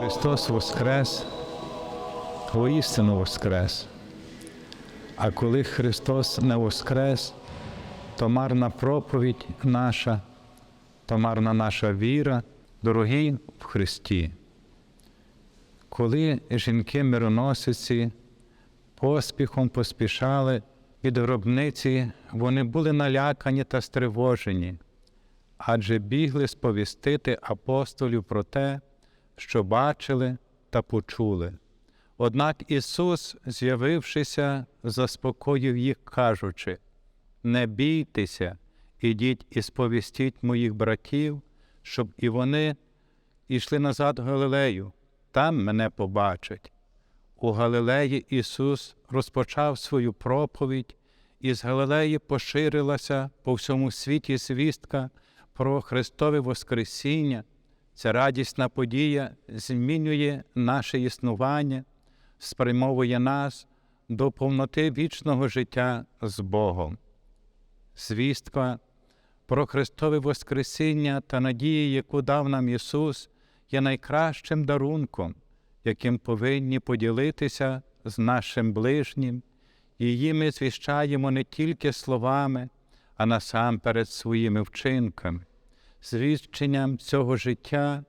Христос Воскрес, воістину Воскрес. А коли Христос не Воскрес, то марна проповідь наша, то марна наша віра, дорогі в Христі. Коли жінки-мироносиці поспіхом поспішали від гробниці, вони були налякані та стривожені, адже бігли сповістити апостолів про те, що бачили та почули. Однак Ісус, з'явившися, заспокоїв їх, кажучи: Не бійтеся, ідіть і сповістіть моїх братів, щоб і вони йшли назад в Галилею, там мене побачать. У Галилеї Ісус розпочав свою проповідь, і з Галилеї поширилася по всьому світі звістка про Христове Воскресіння. Ця радісна подія змінює наше існування, спрямовує нас до повноти вічного життя з Богом. Звістка про Христове Воскресіння та надії, яку дав нам Ісус, є найкращим дарунком, яким повинні поділитися з нашим ближнім, її ми звіщаємо не тільки словами, а насамперед своїми вчинками. Звіщенням цього життя,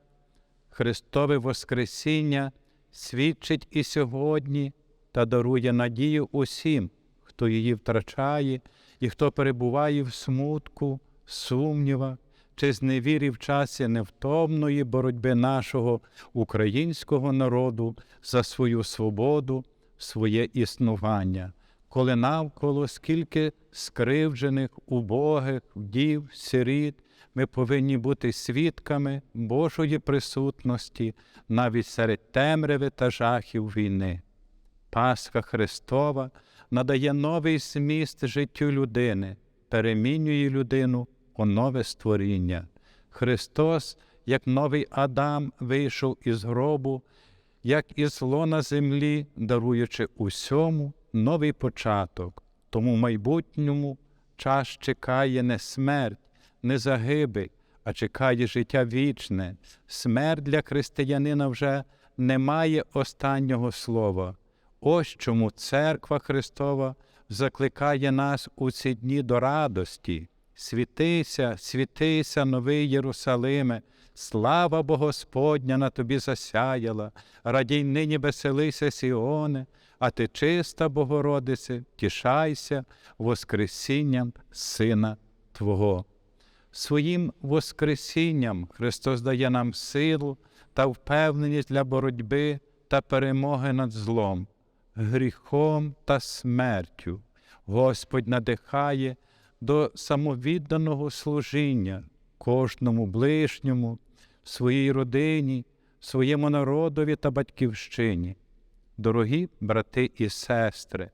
Христове Воскресіння свідчить і сьогодні та дарує надію усім, хто її втрачає і хто перебуває в смутку, сумнівах чи зневірі в часі невтомної боротьби нашого українського народу за свою свободу, своє існування, коли навколо скільки скривджених, убогих, вдів, сиріт, ми повинні бути свідками Божої присутності навіть серед темряви та жахів війни. Пасха Христова надає новий зміст життю людини, перемінює людину у нове створіння. Христос, як новий Адам, вийшов із гробу, як із лона землі, даруючи усьому новий початок, тому в майбутньому час чекає не смерть, не загибель, а чекає життя вічне. Смерть для християнина вже не має останнього слова. Ось чому Церква Христова закликає нас у ці дні до радості. Світися, світися, новий Єрусалиме, слава Бо Господня на тобі засяяла, радій нині веселися, Сіоне, а ти чиста, Богородице, тішайся Воскресінням Сина Твого. Своїм Воскресінням Христос дає нам силу та впевненість для боротьби та перемоги над злом, гріхом та смертю. Господь надихає до самовідданого служіння кожному ближньому, своїй родині, своєму народові та батьківщині. Дорогі брати і сестри,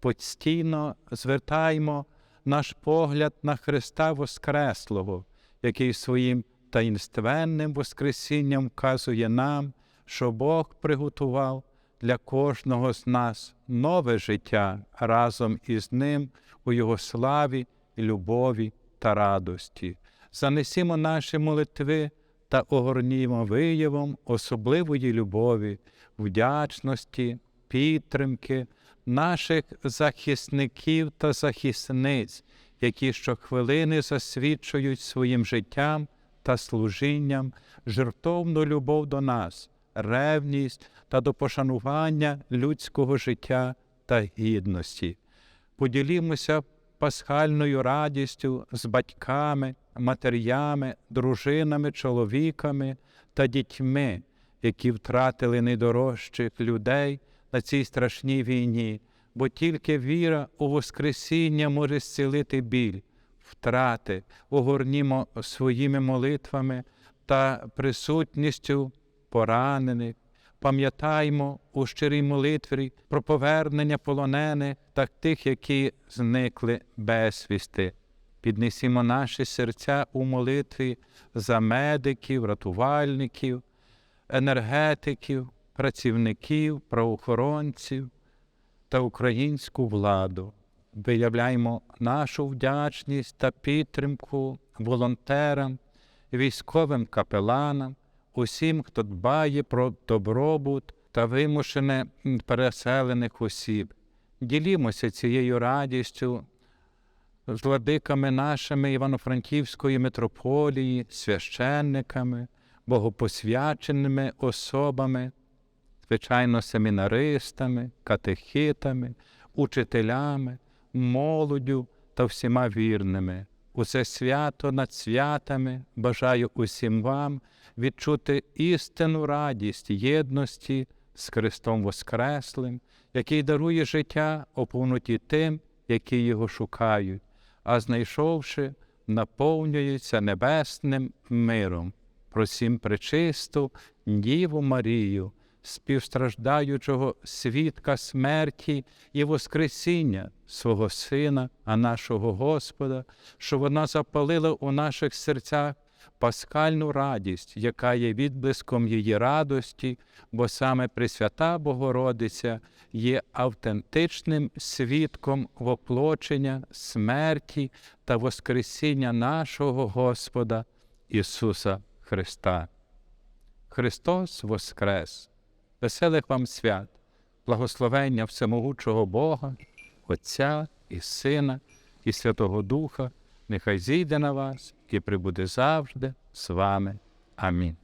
постійно звертаймо наш погляд на Христа Воскреслого, який своїм таїнственним Воскресінням вказує нам, що Бог приготував для кожного з нас нове життя разом із Ним у Його славі, любові та радості. Занесімо наші молитви та огорнімо виявом особливої любові, вдячності, підтримки наших захисників та захисниць, які щохвилини засвідчують своїм життям та служінням жертовну любов до нас, ревність та до пошанування людського життя та гідності. Поділімося пасхальною радістю з батьками, матерями, дружинами, чоловіками та дітьми, які втратили найдорожчих людей на цій страшній війні, бо тільки віра у Воскресіння може зцілити біль, втрати, огорнімо своїми молитвами та присутністю поранених. Пам'ятаймо у щирій молитві про повернення полонених та тих, які зникли безвісти. Піднесімо наші серця у молитві за медиків, рятувальників, енергетиків, працівників, правоохоронців та українську владу. Виявляємо нашу вдячність та підтримку волонтерам, військовим капеланам, усім, хто дбає про добробут та вимушене переселених осіб. Ділімося цією радістю з владиками нашими Івано-Франківської митрополії, священниками, богопосвяченими особами, звичайно, семінаристами, катехитами, учителями, молоддю та всіма вірними. Усе свято над святами бажаю усім вам відчути істинну радість єдності з Христом Воскреслим, який дарує життя у повноті тим, які його шукають, а знайшовши, наповнюється небесним миром. Просім пречисту Діву Марію, співстраждаючого свідка смерті і Воскресіння свого Сина, а нашого Господа, що вона запалила у наших серцях паскальну радість, яка є відблиском її радості, бо саме Пресвята Богородиця є автентичним свідком воплочення, смерті та Воскресіння нашого Господа Ісуса Христа. Христос Воскрес! Веселих вам свят, благословення всемогучого Бога, Отця і Сина, і Святого Духа, нехай зійде на вас і прибуде завжди з вами. Амінь.